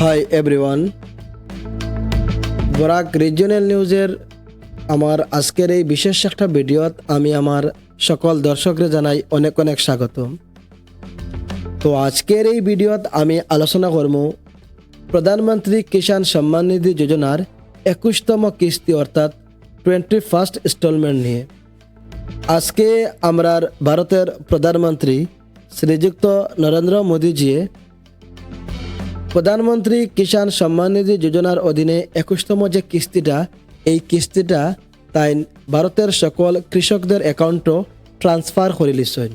Hi everyone Barak regional নিউজের আমার আজকের এই বিশেষ একটা ভিডিওত আমি আমার সকল দর্শকরে জানাই অনেক অনেক স্বাগতম তো আজকের এই ভিডিওত আমি আলোচনা করব প্রধানমন্ত্রী কিষাণ সম্মান নিধি যোজনার একুশতম কিস্তি অর্থাৎ টোয়েন্টি ফার্স্ট ইনস্টলমেন্ট নিয়ে। আজকে আমরার ভারতের প্রধানমন্ত্রী শ্রীযুক্ত নরেন্দ্র মোদীজি প্রধানমন্ত্রী কিষাণ সম্মান নিধি যোজনার অধীনে একুশতম যে কিস্তিটা, এই কিস্তিটা তাই ভারতের সকল কৃষকদের অ্যাকাউন্টও ট্রান্সফার করে লিছেন।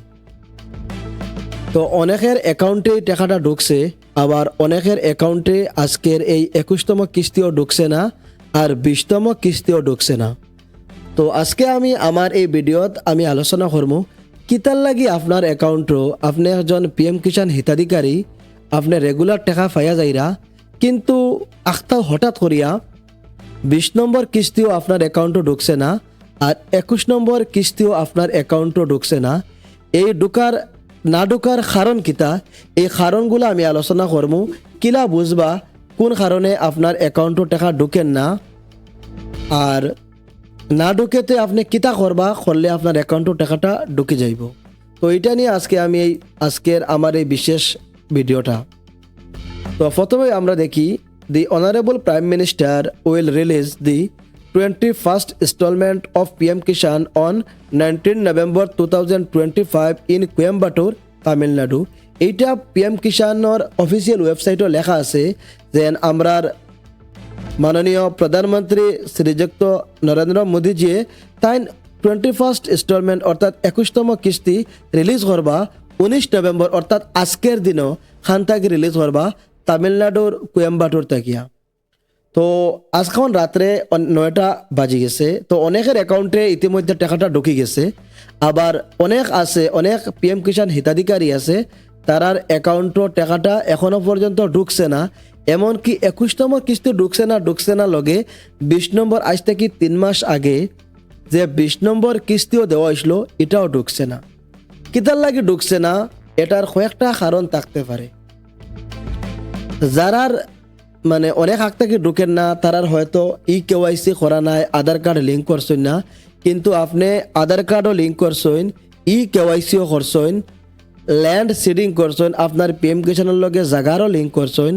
তো অনেকের অ্যাকাউন্টে টাকাটা ঢুকছে, আবার অনেকের অ্যাকাউন্টে আজকের এই একুশতম কিস্তিও ঢুকছে না, আর বিশতম কিস্তিও ঢুকছে না। তো আজকে আমি আমার এই ভিডিওত আমি আলোচনা করব কিতার লাগি আপনার অ্যাকাউন্টও, আপনি একজন পিএম কিষাণ হিতাধিকারী আপনি রেগুলার টাকা পাইয়া যাইরা, কিন্তু আখতা হঠাৎ করিয়া বিশ নম্বর কিস্তিও আপনার অ্যাকাউন্টও ঢুকছে না আর একুশ নম্বর কিস্তিও আপনার অ্যাকাউন্টও ঢুকছে না। এই ঢুকার, না ঢুকার কারণ কিতা? এই কারণগুলো আমি আলোচনা করব কিলা বুঝবা কোন কারণে আপনার অ্যাকাউন্টও টাকা ঢুকেন না? আর না ঢুকেতে আপনি কিতা করবা? করলে আপনার অ্যাকাউন্টও টাকাটা ঢুকে যাইব। তো এটা নিয়ে আজকে আমি এই আজকের আমার এই বিশেষ ভিডিওটা। তো প্রথমে আমরা দেখি the honourable prime minister will release the twenty first instalment of PM Kisan on nineteen November two thousand twenty five in Coimbatore Tamil Nadu এইটা পিএম কিষাণর অফিসিয়াল ওয়েবসাইটও লেখা আছে যে, আমরার মাননীয় প্রধানমন্ত্রী শ্রীযুক্ত নরেন্দ্র মোদীজিয়ে তাই টোয়েন্টি ফার্স্ট ইনস্টলমেন্ট অর্থাৎ একুশতম কিস্তি রিলিজ করবা। উনিশ নভেম্বর, অর্থাৎ আজকের দিনও খান থেকে রিলিজ করবা তামিলনাডুর কোয়েম্বাটুর থাকিয়া তো আজখন রাত্রে নয়টা বাজি গেছে। তো অনেকের অ্যাকাউন্টে ইতিমধ্যে টাকাটা ঢুকে গেছে। আবার অনেক আছে, অনেক পিএম কিষাণ হিতাধিকারী আছে, তারার অ্যাকাউন্টও টাকাটা এখনও পর্যন্ত ঢুকছে না। এমনকি একুশতম কিস্তি ঢুকছে না ঢুকছে না লগে বিশ নম্বর আজ থেকে তিন মাস আগে যে বিশ নম্বর কিস্তিও দেওয়া হয়েছিল, এটাও ঢুকছে না। কিতার লাগে ঢুকছে না, এটার কয়েকটা কারণ থাকতে পারে। যারার মানে অনেক আগ থেকে ঢুকেন না তারার হয়তো ই কেওয়াইসি করা নাই আধার কার্ড লিঙ্ক করছেন না। কিন্তু আপনি আধার কার্ডও লিঙ্ক করছেন ই কেওয়াইসিও করছেন ল্যান্ড সিডিং করছেন আপনার পিএম কিষানের লগে জাগারও লিঙ্ক করছেন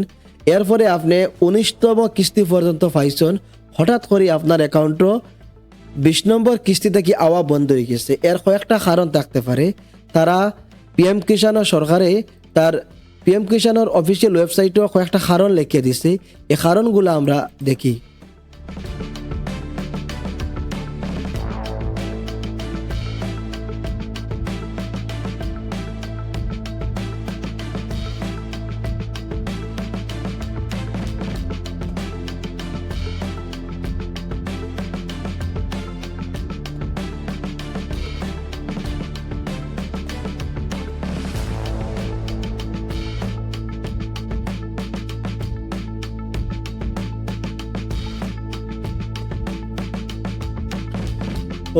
এরপরে আপনি উনিশতম কিস্তি পর্যন্ত পাইছেন হঠাৎ করে আপনার অ্যাকাউন্টও বিশ নম্বর কিস্তি থেকে আওয়া বন্ধ হয়ে গেছে। এর কয়েকটা কারণ থাকতে পারে। তারা পিএম কিষাণ সরকারে তার পিএম কিষাণের অফিসিয়াল ওয়েবসাইটেও কয়েকটা কারণ লিখিয়ে দিছে। এই কারণগুলো আমরা দেখি।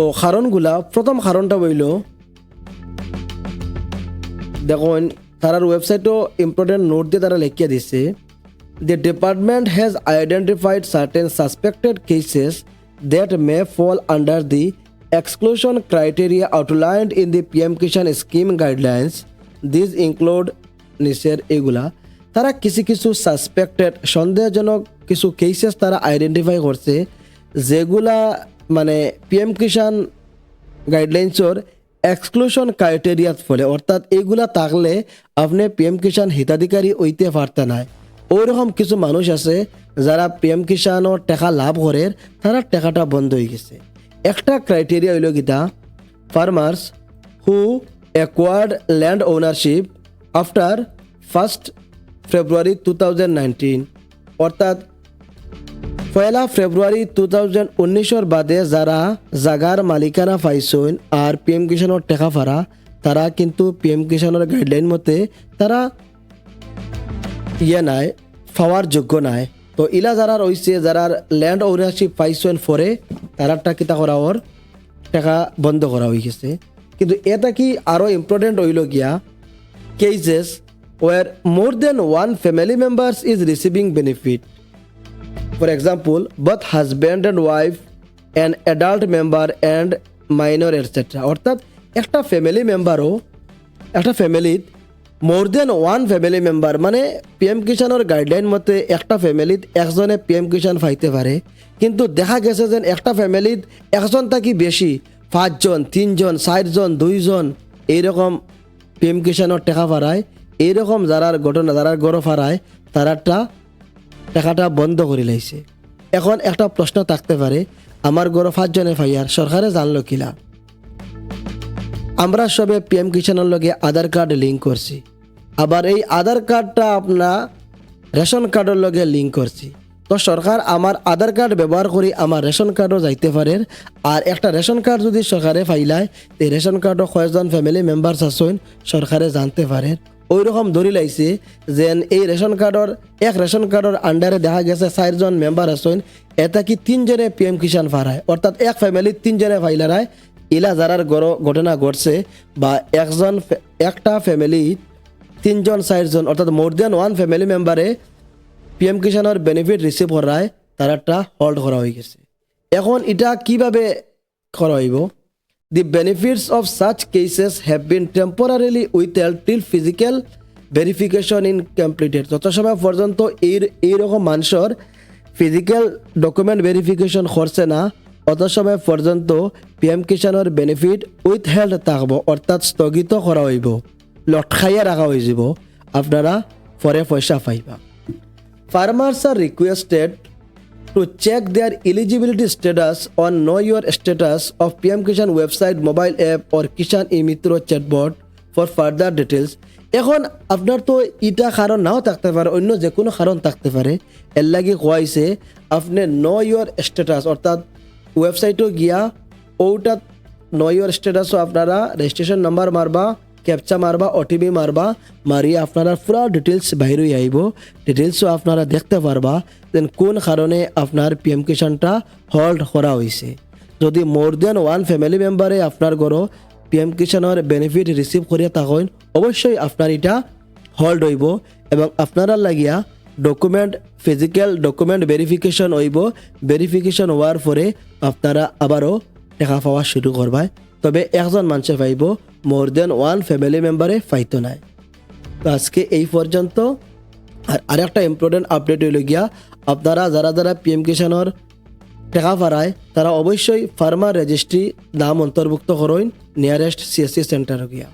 ও কারণগুলা প্রথম কারণটা বইল। দেখুন, তারার ওয়েবসাইটও ইম্পর্টেন্ট নোট দিয়ে তারা লেখিয়ে দিছে the department has identified certain suspected cases that may fall under the exclusion criteria outlined in the P M Kisan scheme guidelines this include নিচের এগুলা, তারা কিছু কিছু সাসপেক্টেড সন্দেহজনক কিছু কেসেস তারা আইডেন্টিফাই করছে, যেগুলা মানে পিএম কিষাণ গাইডলাইন্সর এক্সক্লুশন ক্রাইটেরিয়াত ফলে, অর্থাৎ এইগুলা থাকলে আপনি পিএম কিষাণ হিতাধিকারী হইতে পারতে নাই ওইরকম কিছু মানুষ আছে যারা পিএম কিষাণর টাকা লাভ করে, তারা টাকাটা বন্ধ হয়ে গেছে। একটা ক্রাইটেরিয়া হইল Gita farmers who acquired land ownership after first February two thousand nineteen অর্থাৎ পয়লা ফেব্রুয়ারি টু থাউজেন্ড উনিশর বাদে যারা জাগার মালিকানা পাইছেন আর পিএম কিষাণর টেকা ফারা তারা কিন্তু পিএম কিষাণের গাইডলাইন মতে তারা ইয়ে নাই, পাওয়ার যোগ্য নাই তো ইলা যারা রয়েছে, যারা ল্যান্ড ওনারশিপ পাইছেন ফরে তারারটা কিতা করা ওর টাকা বন্ধ করা হয়ে গেছে কিন্তু এটা কি আরও ইম্পর্টেন্ট হইল গিয়া cases where more than one family members is receiving benefit. For example, both husband and wife, an adult member and minor etc. অর্থাৎ একটা ফ্যামিলি মেম্বারও একটা ফ্যামিলিত more than one family member মানে পিএম কিষানের গাইডলাইন মতে একটা ফ্যামিলিত একজনে পিএম কিষান পাইতে পারে কিন্তু দেখা গেছে যে একটা ফ্যামিলিত একজন থাকি বেশি পাঁচজন তিনজন চারজন দুইজন এইরকম পিএম কিষানের টেকা পারায় এইরকম যারার ঘটনা যারার গড় ফারায় তারাটা টাকাটা বন্ধ করে লাইছে। এখন একটা প্রশ্ন থাকতে পারে, আমার গড় পাঁচজনে ফাইয়ার সরকারে জানলো কিলা? আমরা সবে পিএম কিষানের লগে আধার কার্ড লিঙ্ক করছি। আবার এই আধার কার্ডটা আপনার রেশন কার্ডের লগে লিঙ্ক করছি। তো সরকার আমার আধার কার্ড ব্যবহার করে আমার রেশন কার্ডও যাইতে পারে আর একটা রেশন কার্ড যদি সরকারে ফাইলায় এই রেশন কার্ডও কয়েকজন ফ্যামিলি মেম্বার্স আছেন, সরকারে জানতে পারে ওই রকম ধরি লাইছে যেন এই রেশন কার্ডর এক রেশন কার্ডর আন্ডারে দেখা গেছে চারজন মেম্বার আছেন। এটা কি তিনজনে পিএম কিষাণ ফারায় অর্থাৎ এক ফ্যামিলির তিনজনে ফাইলারায় ইলা যারার গড় ঘটনা ঘটছে বা একজন একটা ফ্যামিলি তিনজন চারজন অর্থাৎ মোর দেন ওয়ান ফ্যামিলি মেম্বারে পিএম কিষানের বেনিফিট রিসিভ করায় তারাটা হোল্ড করা হয়ে গেছে। এখন এটা কীভাবে করা হইব? The benefits of such cases have been temporarily withheld till physical verification in completed যত সময় পর্যন্ত এই এইরকম মানুষের ফিজিক্যাল ডকুমেন্ট ভেরিফিকেশন করছে না। অত সময় পর্যন্ত পিএম কিষানের বেনিফিট উইথ হেল্ড থাকব, অর্থাৎ স্থগিত করা হইব, লটখাইয়া রাখা হয়ে যাব আপনারা পরে পয়সা পাইবা। Farmers are requested to check their eligibility status on Know Your Status of PM Kishan website, mobile app or Kishan e-Mitro chatbot for further details. এখন আপনার তো ইটা কারণ নাও থাকতে পারে অন্য যে কোনো কারণ থাকতে পারে এর লাগে কোয়াইছে আপনি নো ইয়োর স্ট্যাটাস অর্থাৎ ওয়েবসাইটও গিয়া ওটা নো ইয়োর স্ট্যাটাসও আপনারা রেজিস্ট্রেশন নাম্বার মারবা ক্যাপচা মারবা ওটিপি মারবা, মারিয়ে আপনারা পুরো ডিটেলস বাইরে আইব। ডিটেলসও আপনারা দেখতে পারবা দেন কোন কারণে আপনার পিএম কিষানটা হোল্ড করা হয়েছে যদি মোর দেন ওয়ান ফ্যামিলি মেম্বারে আপনার ঘর পিএম কিষানের বেনিফিট রিসিভ করিয়া থাকেন, অবশ্যই আপনার এটা হোল্ড হইব এবং আপনারা লাগিয়া ডকুমেন্ট ফিজিক্যাল ডকুমেন্ট ভেরিফিকেশন হইব। ভেরিফিকেশন হওয়ার পরে আপনারা আবারও টাকা পাওয়া শুরু করবায় তবে একজন মানুষে পাইব মোর দেন ওয়ান ফ্যামিলি মেম্বারে পাইতো নাই। তো আজকে এই পর্যন্ত। আর আরেকটা ইম্পর্টেন্ট আপডেট হইল গিয়া, আপনারা যারা যারা পিএম কিষাণর টাকা ফারায় তারা অবশ্যই ফার্মার রেজিস্ট্রি নাম অন্তর্ভুক্ত করেন নিয়ারেস্ট সিএসসি সেন্টার গিয়া।